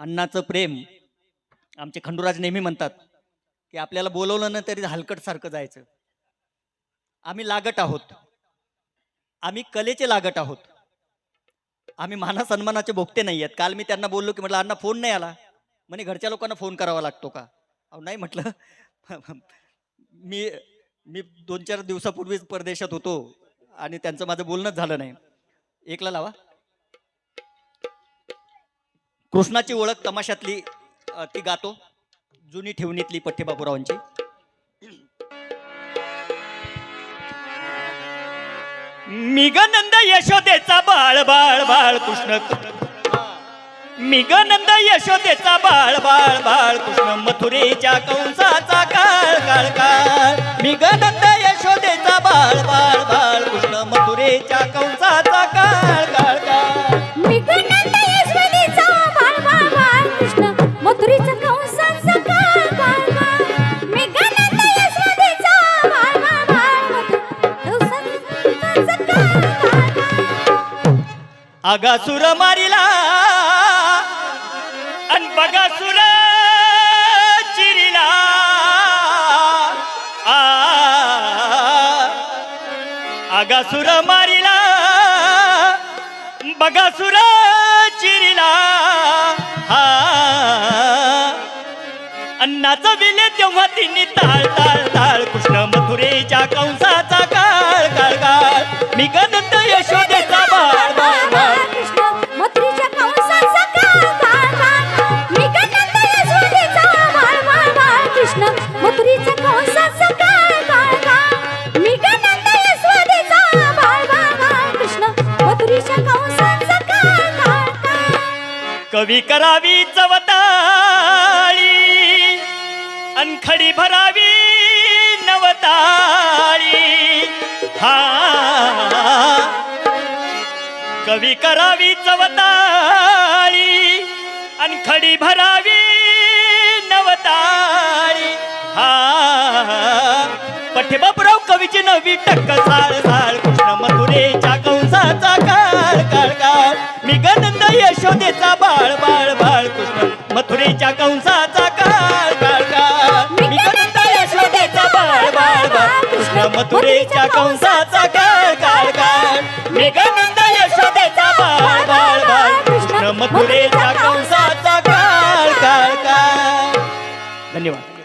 अण्णाचं प्रेम. आमचे खंडूराज नेहमी म्हणतात की आपल्याला बोलवलं ना तरी हलकटसारखं जायचं. आम्ही लागट आहोत. आम्ही कलेचे लागट आहोत. आम्ही माना सन्मानाचे भोगते नाही आहेत काल मी त्यांना बोललो की म्हटलं अण्णा फोन नाही आला. म्हणे घरच्या लोकांना फोन करावा लागतो का? अहो नाही म्हटलं. मी मी दोन चार दिवसापूर्वीच परदेशात होतो आणि त्यांचं माझं बोलणंच झालं नाही. एकला लावा. कृष्णाची ओळख तमाशातली ती गातो. जुनी ठेवणीतली पठ्ठे बापूरावांची मी नंद यशोदेचा बाळ बाळ बाळ कृष्ण. मी नंद यशोदेचा बाळ बाळ बाळ कृष्ण. मथुरेच्या कंसाचा काळ काळ काळ. मी नंद आगासुर मारिला अन बगासुर चिरिला. आ. आगासुर मारिला बगासुर चिरिला. हा अन्नाचं विले तेव्हा तिने ताळ ताळ ताळ कृष्ण मथुरेच्या कंसाचा गणत यशोदेचा बाळ बाळ बाळ कृष्ण मथुरीच्या कंसाचा काळ काळ हवी करावी चवताळी खडी भरावी नवताळी. हा पठ्ठेबापराव कवीची नवी टक्क साळ साळ कृष्ण मथुरेच्या कंसाचा काळ काळ काळ. मी गनंद यशोदेचा बाळ बाळ बाळ. कृष्ण मथुरेच्या कंसाचा काळ काळ काळ. मी गनंद यशोदेचा बाळ बाळ बाळ. कृष्ण मथुरेच्या कंसाचा बाळ बाळ बाळ कृष्ण मथुरेच्या कंसाचा काळ काळ. काळ. धन्यवाद.